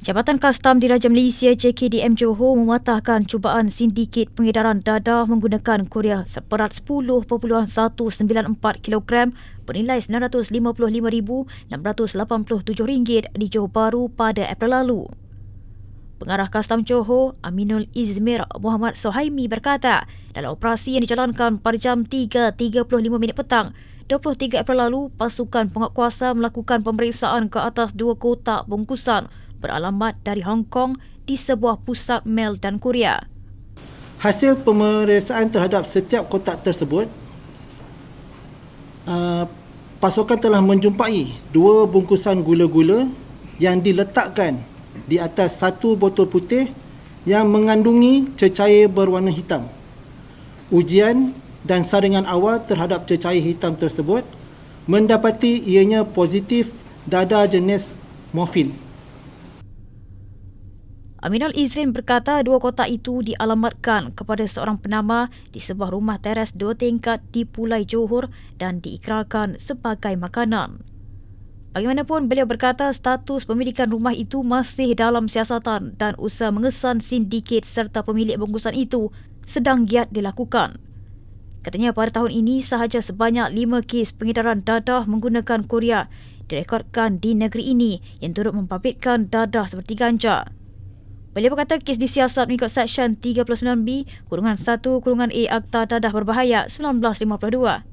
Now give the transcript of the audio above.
Jabatan Kastam Diraja Malaysia JKDM Johor mematahkan cubaan sindiket pengedaran dadah menggunakan Korea seberat 10.194 kg bernilai RM955,687 di Johor Bahru pada April lalu. Pengarah Kastam Johor, Aminul Izmir Muhammad Sohaimi berkata, dalam operasi yang dijalankan pada jam 3.35 minit petang, 23 April lalu, pasukan penguatkuasa melakukan pemeriksaan ke atas dua kotak bungkusan beralamat dari Hong Kong di sebuah pusat Mel dan Korea. Hasil pemeriksaan terhadap setiap kotak tersebut, uh, pasukan telah menjumpai dua bungkusan gula-gula yang diletakkan di atas satu botol putih yang mengandungi cecair berwarna hitam. Ujian dan saringan awal terhadap cecair hitam tersebut mendapati ianya positif dadah jenis morfin. Aminul Izrin berkata dua kotak itu dialamatkan kepada seorang penama di sebuah rumah teres dua tingkat di Pulai Johor dan diikrarkan sebagai makanan. Bagaimanapun, beliau berkata status pemilikan rumah itu masih dalam siasatan dan usaha mengesan sindiket serta pemilik bungkusan itu sedang giat dilakukan. Katanya pada tahun ini sahaja sebanyak lima kes pengedaran dadah menggunakan Korea direkodkan di negeri ini yang turut membabitkan dadah seperti ganja. Beliau berkata kes disiasat mengikut Seksyen 39B kurungan 1 kurungan A Akta Dadah Berbahaya 1952.